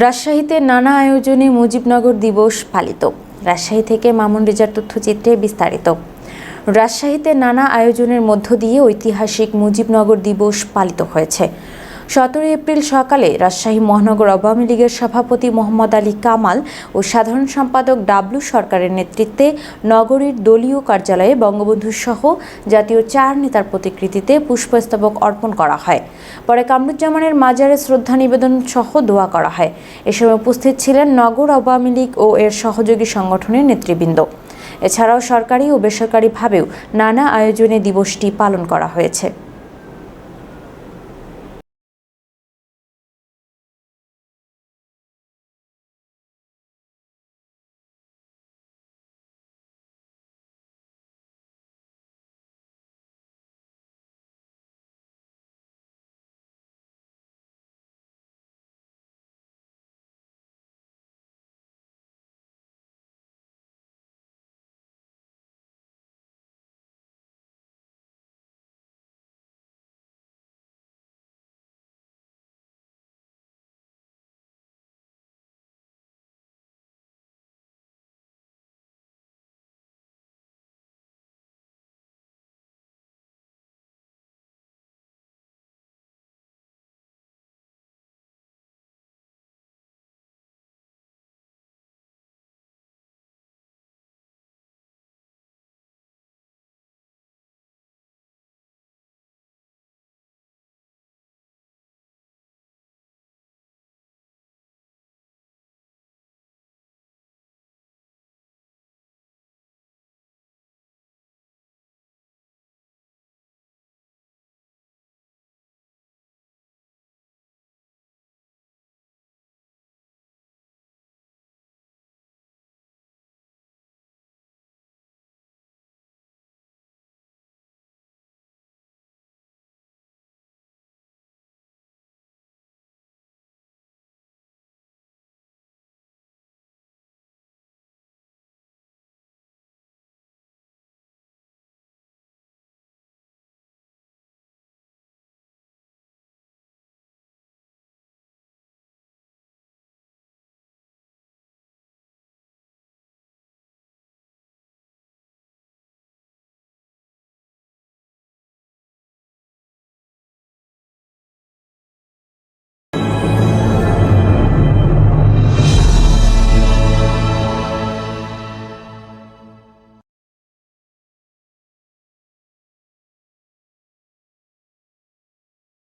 রাজশাহীতে নানা আয়োজনে মুজিবনগর দিবস পালিত। রাজশাহী থেকে মামুন রেজার তথ্যচিত্রে বিস্তারিত। রাজশাহীতে নানা আয়োজনের মধ্য দিয়ে ঐতিহাসিক মুজিবনগর দিবস পালিত হয়েছে। সতেরো এপ্রিল সকালে রাজশাহী মহানগর আওয়ামী লীগের সভাপতি মোহাম্মদ আলী কামাল ও সাধারণ সম্পাদক ডাবলু সরকারের নেতৃত্বে নগরীর দলীয় কার্যালয়ে বঙ্গবন্ধু সহ জাতীয় চার নেতার প্রতিকৃতিতে পুষ্পস্তবক অর্পণ করা হয়। পরে কামরুজ্জামানের মাজারে শ্রদ্ধা নিবেদন সহ দোয়া করা হয়। এ সময় উপস্থিত ছিলেন নগর আওয়ামী লীগ ও এর সহযোগী সংগঠনের নেতৃবৃন্দ। এছাড়াও সরকারি ও বেসরকারিভাবেও নানা আয়োজনে দিবসটি পালন করা হয়েছে।